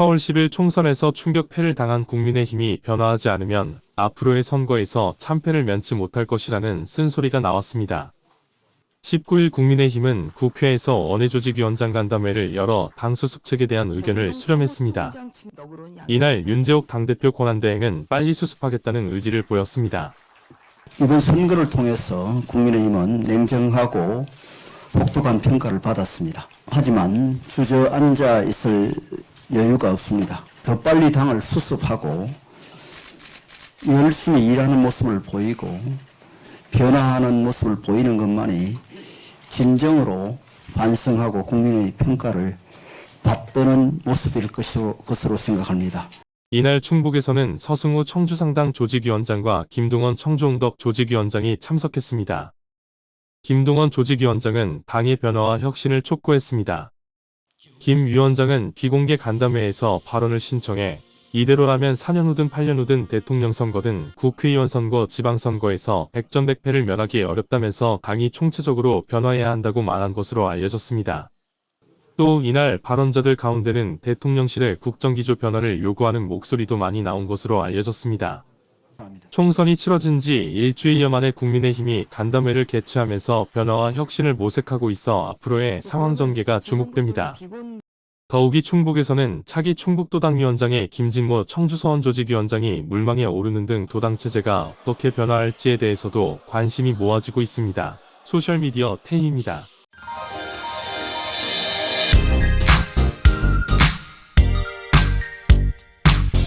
서울 10일 총선에서 충격패를 당한 국민의힘이 변화하지 않으면 앞으로의 선거에서 참패를 면치 못할 것이라는 쓴소리가 나왔습니다. 19일 국민의힘은 국회에서 원내조직위원장 간담회를 열어 당 수습책에 대한 의견을 수렴했습니다. 이날 윤재옥 당대표 권한대행은 빨리 수습하겠다는 의지를 보였습니다. 이번 선거를 통해서 국민의힘은 냉정하고 혹독한 평가를 받았습니다. 하지만 주저앉아 있을 여유가 없습니다. 더 빨리 당을 수습하고 열심히 일하는 모습을 보이고 변화하는 모습을 보이는 것만이 진정으로 반성하고 국민의 평가를 받드는 모습일 것으로, 생각합니다. 이날 충북에서는 서승우 청주상당 조직위원장과 김동원 청주홍덕 조직위원장이 참석했습니다. 김동원 조직위원장은 당의 변화와 혁신을 촉구했습니다. 김 위원장은 비공개 간담회에서 발언을 신청해 이대로라면 4년 후든 8년 후든 대통령 선거든 국회의원 선거 지방선거에서 백전백패를 면하기 어렵다면서 당이 총체적으로 변화해야 한다고 말한 것으로 알려졌습니다. 또 이날 발언자들 가운데는 대통령실의 국정기조 변화를 요구하는 목소리도 많이 나온 것으로 알려졌습니다. 총선이 치러진 지 일주일여 만에 국민의힘이 간담회를 개최하면서 변화와 혁신을 모색하고 있어 앞으로의 상황 전개가 주목됩니다. 더욱이 충북에서는 차기 충북도당위원장의 김진모 청주서원 조직위원장이 물망에 오르는 등 도당체제가 어떻게 변화할지에 대해서도 관심이 모아지고 있습니다. 소셜미디어 태희입니다.